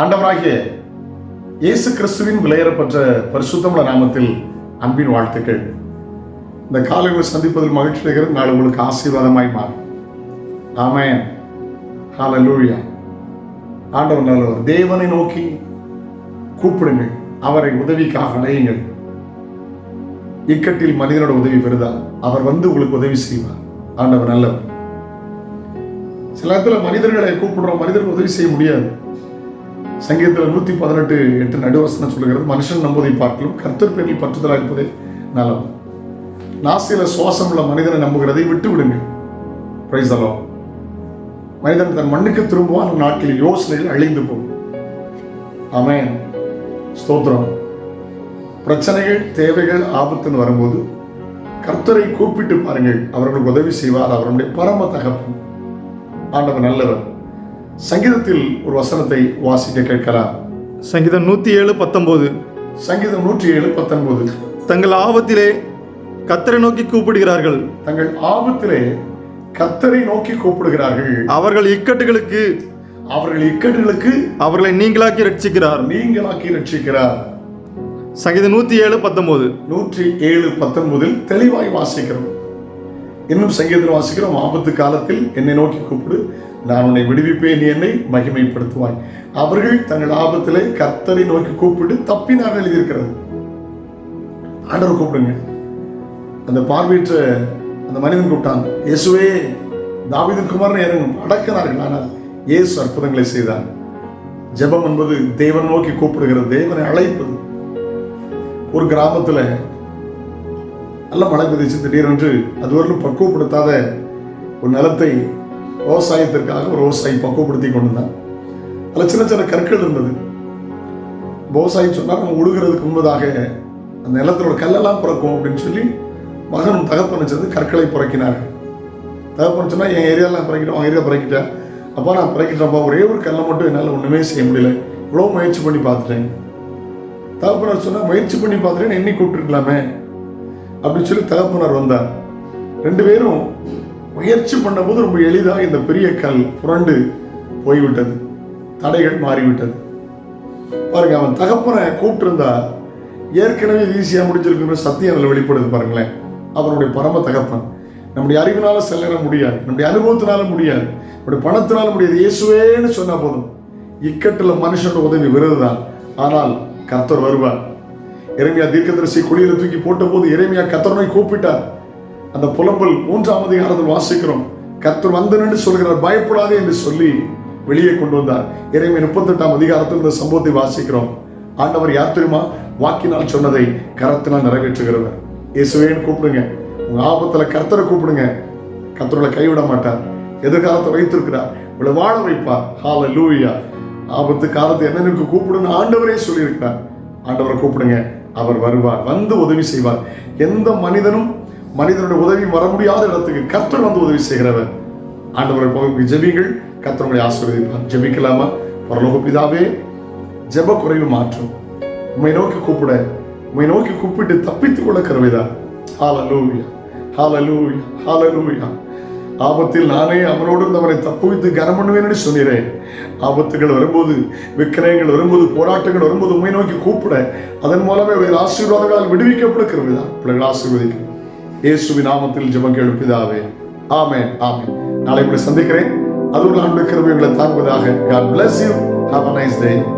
ஆண்டவராகிய இயேசு கிறிஸ்துவின் விலையேறப்பட்ட பரிசுத்தமுள்ள நாமத்தில் அன்பின் வாழ்த்துக்கள். இந்த காலையில் சந்திப்பதில் மகிழ்ச்சி அடைகிறது நாள் உங்களுக்கு ஆசீர்வாதமாய் மாறும். ஹால ஹalleluya. ஆண்டவர் நல்லவர். தேவனை நோக்கி கூப்பிடுங்கள். அவரை உதவிக்காக அடையுங்கள் இக்கட்டில் மனிதனோட உதவி பெறுதா? அவர் வந்து உங்களுக்கு உதவி செய்வார். ஆண்டவர் நல்லவர். சில இடத்துல மனிதர்களை கூப்பிடுறோம். மனிதர்கள் உதவி செய்ய முடியாது. சங்கீதத்தில் நூத்தி பதினெட்டு எட்டு நடுவசனம் சொல்லுகிறது. மனுஷன் நம்புவதை பார்க்கலும் கர்த்தர் பேரில் பற்றுதலாக இருப்பதே நலம் நாசில சுவாசம் உள்ள மனிதனை நம்புகிறதை விட்டு விடுங்க பிரைஸ் மனிதன் தன் மண்ணுக்கு திரும்புவான் நாட்களில் யோசனைகள் அழிந்து போகும். அமேன் ஸ்தோத்திரம். பிரச்சனைகள் தேவைகள் ஆபத்துன்னு வரும்போது கர்த்தரை கூப்பிட்டு பாருங்கள். அவர்களுக்கு உதவி செய்வார் அவருடைய பரம தகப்பன். ஆண்டவர் நல்லவர். சங்கீதத்தில் ஒரு வசனத்தை வாசிக்க கேட்கலாம். சங்கீதம் நூற்றி ஏழு பத்தொம்போது சங்கீதம் நூற்றி ஏழு பத்தொன்பது. தங்கள் ஆபத்திலே கத்தரை நோக்கி கூப்பிடுகிறார்கள். தங்கள் ஆபத்திலே கர்த்தரை நோக்கி கூப்பிடுகிறார்கள். அவர்கள் இக்கட்டுகளுக்கு அவர்கள் இக்கட்டுகளுக்கு அவர்களை நீங்களாக்கி ரட்சிக்கிறார் நீங்களாக்கி ரட்சிக்கிறார் சங்கீதம் நூற்றி ஏழு பத்தொம்போது நூற்றி ஏழு பத்தொன்பதில் தெளிவாய் வாசிக்கிறோம். இன்னும் சங்கீதத்தில் வாசிக்கிறோம். ஆபத்து காலத்தில் என்னை நோக்கி கூப்பிடு. நான் உன்னை விடுவிப்பேன் என்னை மகிமைப்படுத்துவாய். அவர்கள் தங்கள் ஆபத்திலே கர்த்தரை நோக்கி கூப்பிட்டு தப்பினாக எழுதியிருக்கிறது. ஆண்டவர் கூப்பிடுங்க. அந்த பார்வையற்ற அந்த மனிதன் கூப்பிட்டான் இயேசுவே தாவிதன் குமாரன் இறங்கும் அடக்கினார்கள் ஆனால் இயேசு அற்புதங்களை செய்தார். ஜெபம் என்பது தேவன் நோக்கி கூப்பிடுகிறது தேவனை அழைப்பது. ஒரு கிராமத்துல நல்ல மழை பெய்துச்சு திடீரென்று அதுவரையிலும் பக்குவப்படுத்தாத ஒரு நிலத்தை விவசாயத்திற்காக ஒரு விவசாயி பக்குவப்படுத்தி கொண்டிருந்தான். அதில் சின்ன சின்ன கற்கள் இருந்தது. விவசாயி சொன்னால் நம்ம உழுகிறதுக்கு முன்பதாக அந்த நிலத்தோட கல்லெல்லாம் பிறக்கும் அப்படின்னு சொல்லி மகனும் தகப்பன் சேர்ந்து கற்களை புறக்கினார்கள். தகப்பன் சொன்னால் என் ஏரியாலாம் பிறக்கிட்டோம் அவன் ஏரியா பிறக்கிட்டேன் அப்பா நான் பிறக்கிட்டேன்ப்பா. ஒரே ஒரு கல்லை மட்டும் என்னால் ஒன்றுமே செய்ய முடியல. இவ்வளோ முயற்சி பண்ணி பார்த்துட்டேன். தகப்பனர் சொன்னால் முயற்சி பண்ணி பார்த்துட்டேன் என்னை கூப்பிட்டுருக்கலாமே. அப்படின்னு சொல்லி தகப்பனர் வந்தார். ரெண்டு பேரும் முயற்சி பண்ணும்போது ரொம்ப எளிதாக இந்த பெரிய கல் புரண்டு போய்விட்டது. தடைகள் மாறிவிட்டது. பாருங்க அவன் தகப்பனை கூப்பிட்டுருந்தா ஏற்கனவே ஈஸியாக முடிஞ்சிருக்கிற சத்தியம் அதில் வெளிப்படுது பாருங்களேன். அவனுடைய பரம தகப்பன். நம்முடைய அறிவினால செல்லற முடியாது. நம்முடைய அனுபவத்தினால முடியாது. நம்முடைய பணத்தினால முடியாது. இயேசுவேன்னு சொன்னால் போதும். இக்கட்டில் மனுஷனோட உதவி விருதுதான். ஆனால் கர்த்தர் வருவார். இறைமையா தீர்க்கதரிசி குழியில தூக்கி போட்ட போது இறைமையா கத்தரனை கூப்பிட்டார். அந்த புலம்பல் மூன்றாம் அதிகாரத்தில் வாசிக்கிறோம். கர்த்தர் வந்தனன்னு சொல்கிறார் பயப்படாதே என்று சொல்லி வெளியே கொண்டு வந்தார். இறைமை முப்பத்தெட்டாம் அதிகாரத்தில் இந்த சம்பவத்தை வாசிக்கிறோம். ஆண்டவர் யார் தெரியுமா? வாக்கினால் சொன்னதை கரத்தினால் நிறைவேற்றுகிறவர். இயேசுவேன்னு கூப்பிடுங்க. உங்க ஆபத்துல கர்த்தரை கூப்பிடுங்க. கர்த்தரோட கைவிட மாட்டார். எதிர்காலத்தை வைத்திருக்கிறார். இவளை வாழ வைப்பார். ஹால லூயா ஆபத்து காலத்தை என்னென்னு கூப்பிடுன்னு ஆண்டவரே சொல்லியிருக்கிறார். ஆண்டவரை கூப்பிடுங்க. அவர் வருவார். வந்து உதவி செய்வார். எந்த மனிதனும் மனிதனுடைய உதவி வர முடியாத இடத்துக்கு கர்த்தர் வந்து உதவி செய்கிறவர். ஆண்டவரை போக ஜெபிங்கள் கர்த்தனுடைய ஆசீர்வதிப்பார். ஜபிக்கலாமா? பரலோக பிதாவே ஜெப குறைவு மாற்றும். உம்மை நோக்கி கூப்பிட உம்மை நோக்கி கூப்பிட்டு தப்பித்துக் கொள்ள கருவைதா? ஹாலலூயா ஹாலலூயா ஹாலலூயா ஆபத்தில் நானே அவனோடு இருந்து அவனை தப்புவித்து கனம் பண்ணுவேன்னு ஆபத்துகள் வரும்போது விக்கிரயங்கள் வரும்போது போராட்டங்கள் வரும்போது உண்மை நோக்கி கூப்பிட அதன் மூலமே அவர்கள் ஆசீர்வாதங்களால் விடுவிக்கப்படுகிறதா பிள்ளைகள் ஆசீர்வதிக்க. இயேசுவி நாமத்தில் ஜெபம் எழுப்பிதாவே ஆமென் ஆமென். நாளை உங்களை சந்திக்கிறேன். அது ஒரு அன்பு கிருபை உங்களை தாங்குவதாக God bless you. Have a nice day.